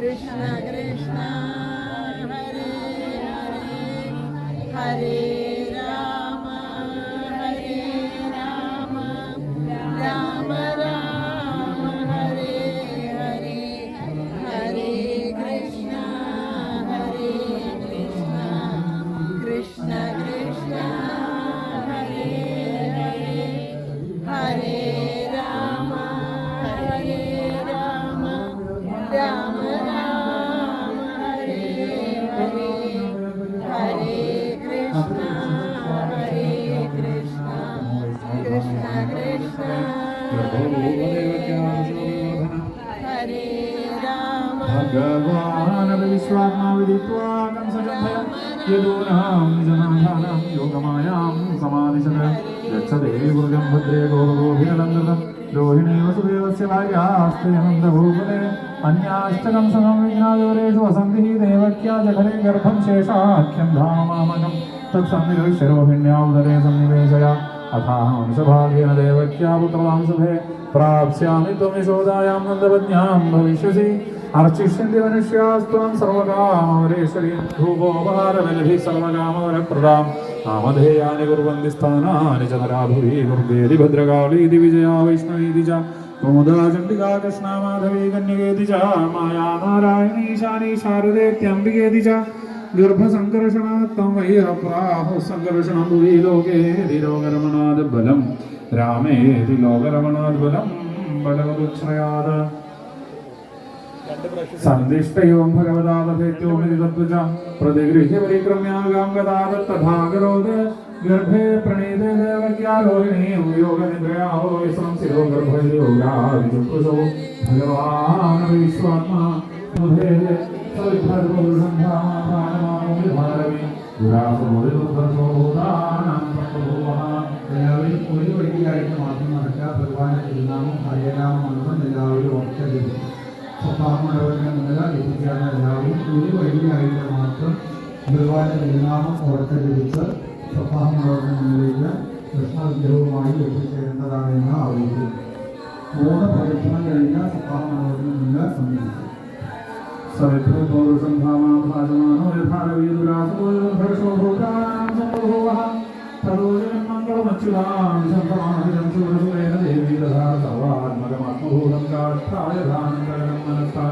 कृष्ण हरे ഭഗവാനപി വിശ്വാത്മാവിദിത്വാകം സജഭയം യദൂനാം നിജനാഥാനാം യോഗമായാം സമാദിശത് ഗച്ഛതേ ഗുരുജം ഭദ്രേ ഗോപഗോഭിരലങ്കൃതം രോഹിണീ വസുദേവസ്യ ഭാര്യാസ്തേനന്ദഭൂപതേ അന്യാഷ്ടകം സമവിഘ്നായോരേഷു വസന്തി ദേവക്യാ ജഘരേ ഗർഭം ശേഷാഖ്യം ധാമമാമകം തത്സന്നിവേശ്യ രോഹിണ്യാ ഉദരേ സന്നിവേശയ अथाहंसभागेन देवत्या पुत्रवांसभे प्राप्स्यामि त्वमिशोदायां नन्दपत्न्यां भविष्यसि। अर्चिष्यन्ति मनुष्यास्त्वां सर्वकामवरेश्वरीं धूपोपहारविलभिः सर्वकामवरप्रदां कामधेयानि कुर्वन्ति स्थानानि च भद्रकालीति विजया वैष्णवीति च कुमुदा चण्डिका कृष्णा माधवी कन्यकेति च माया नारायणी शारदेत्यम्बिकेति च ച ഗർഭസംകർഷണാത്മം വൈരപ്രാഹു സംകർഷണം ഭുവി ലോകേതി ലോകരമണാത് ബലം. രാമേതി ലോകരമണാത് ബലം. ബലവതുച്ഛയാത് സന്ദിഷ്ടയോം ഭഗവതാതേത്യോമിതി തത്വജ പ്രതിഗൃഹ്യ പരിക്രമ്യാഗാം ഗതാദത്തഥാകരോത് ഗർഭേ പ്രണീതേ ദേവക്യാരോഹിണീം യോഗനിദ്രയാവോ വിശ്രം ശിരോ ഗർഭയോഗാവിചുപുഷോ ഭഗവാൻ വിശ്വാത്മാ ബുധേ എല്ലാവരും ഒരു വഴിയായിട്ട് മാത്രം നടക്കുക ഭഗവാന്റെ തിരുനാമം മന്ത്രം എല്ലാവരും ഓർക്കരുത് സ്വഭാവമുള്ളവരുടെ മുതല ലഭിക്കാതെ എല്ലാവരും ഒരു മാത്രം ഭഗവാന്റെ തിരുനാമം ഓർക്കരുത് സ്വഭാവമുള്ളവരുടെ മുന്നിലേക്ക് കൃഷ്ണവിഗ്രഹവുമായി എത്തിച്ചേരേണ്ടതാണെന്ന് അറിയിക്കുന്നു മൂന്ന് പ്രദക്ഷിണം കഴിഞ്ഞാൽ സ്വഭാവമുള്ളവരുടെ മുന്നിൽ सविभूतो संभावा भाजमानो यथारवीदुरासुयो हर्षो भूतानां सम्भुवः तदोजनं मङ्गलमच्युतां सम्भवाभिरं सुरसुरेण देवी तथा सवात्मकमात्मभूतं काष्ठाय धानं करणं मनस्ता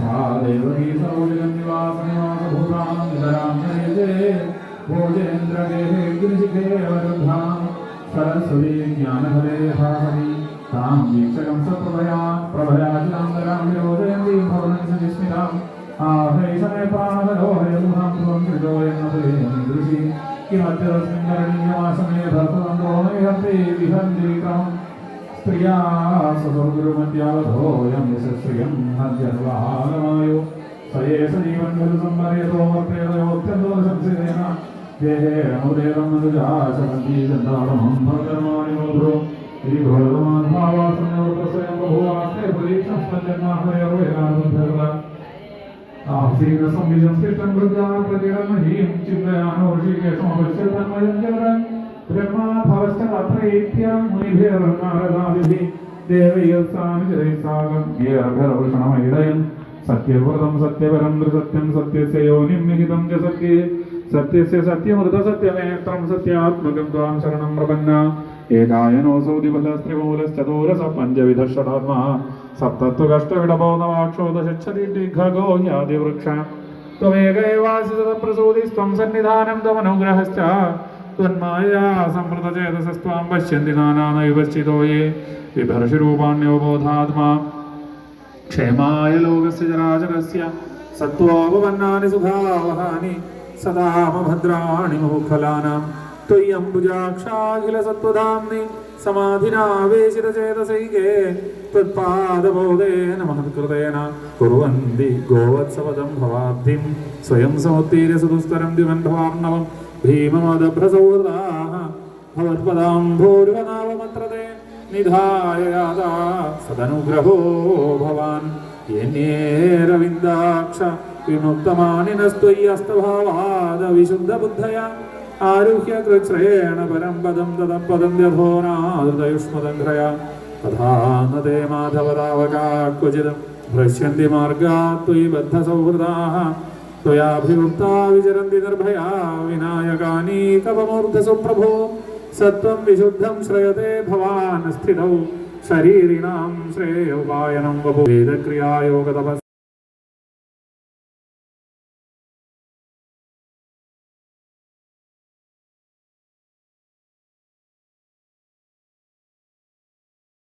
सा देवकी सरोजगं निवास निवासभूतां नितरां नयते भोजेन्द्रगेहे गिरिशिखे अवरुद्धां सरस्वती ज्ञानफले भासति तां वीक्षकं सप्रभया प्रभया चिदाम्बरां ആഹൈഷമേ പ്രാണലോഹയമുഖാം ധ്രുവം ത്രിജോയെന്നൃഷി കിമത്യസ്മിൻ കരണീയമാസമേ ധർത്തതന്തോ മേഹത്തെ വിഹന്തി ക്രമം സ്ത്രിയാ സദുർഗുരുമത്യാവധോയം യശസ്ത്രിയം ഹദ്യനുവാഹനമായോ സയേഷ ജീവൻ ഖലു സംവരയതോ വർത്തേതയോത്യന്തോ സംസിതേന ദേഹേണമുദേഹം മനുജാശമന്തി ചന്താളമം ഭർഗർമാണി മോധ്രോ ശ്രീഭഗവാൻഭാവാസനോർത്തസ്വയം ബഹുവാസ്തേ പരീക്ഷം സ്മജന്മാഹയോവേനാദം ഭഗവ ആസീന സംവിജംസ്കൃഷ്ടം വൃദ്ധാം പ്രതികരണഹീം ചിന്തയാനോ ഋഷികേശമപശ്യതന്മയം ജഗൻ ബ്രഹ്മാ ഭവശ്ചതത്രേത്യം മുനിഭിർനാരദാദിഭി ദേവീയസാമി ജയസാഗം ഏർഭരഭൂഷണമൈടയൻ സത്യവ്രതം സത്യപരം സത്യം സത്യസ്യ യോനിം വിഹിതം ച സത്യേ സത്യസ്യ സത്യമൃത സത്യമേത്രം സത്യാത്മകം ത്വാം ശരണം പ്രപന്ന. ഏകായനോസൗദിഫലസ്ത്രിമൂലശ്ചതൂരസ പഞ്ചവിധ ഷടാത്മാ സപ്തത്വ കഷ്ടവിടബോധവാക്ഷോദശക്ഷതിഘോ യാതിവൃക്ഷ ത്വമേകൈവാസിതപ്രസൂതിസ്ത്വം സന്നിധാനം ത്വമനുഗ്രഹശ്ച. ത്വന്മായാ സംവൃതചേതസസ്ത്വാം പശ്യന്തി നാനാനൈവശ്ചിതോ യേ ബോധാത്മാ ക്ഷേമായ ലോകസ്യ ചരാചരസ്യ സത്വോപപന്നാനി സുഖാവഹാനി. സദാമഭദ്രാണി മോഫലാനാം त्वय्यम्बुजाक्षाखिलसत्त्वधाम्नि समाधिनावेशितचेतसैके त्वत्पादबोधे महत्कृतेन कुर्वन्ति गोवत्सपदं भवाब्धिं स्वयं समुत्तीर्य सुदुस्तरं दिवन्भवार्णवं भीममदभ्रसौहृदाः भवत्पदाम्भोर्वनावमत्र ते निधाय यादा सदनुग्रहो भवान् येन्येरविन्दाक्ष विमुक्तमानिनस्त्वय्यस्तभावादविशुद्धबुद्धया आरुह्य कृच्छ्रेण परं पदं तदं पदं यथोनादृतयुष्मदङ्घ्रया तथा न ते माधवरावका क्वचित् भ्रश्यन्ति मार्गात् त्वयि बद्धसौहृदाः त्वयाभिमुक्ता विचरन्ति निर्भया विनायकानि कवमूर्धसु प्रभो सत्त्वं विशुद्धं श्रयते भवान् स्थितौ शरीरिणां श्रेयोपायनं वपु वेदक्रियायोगतपः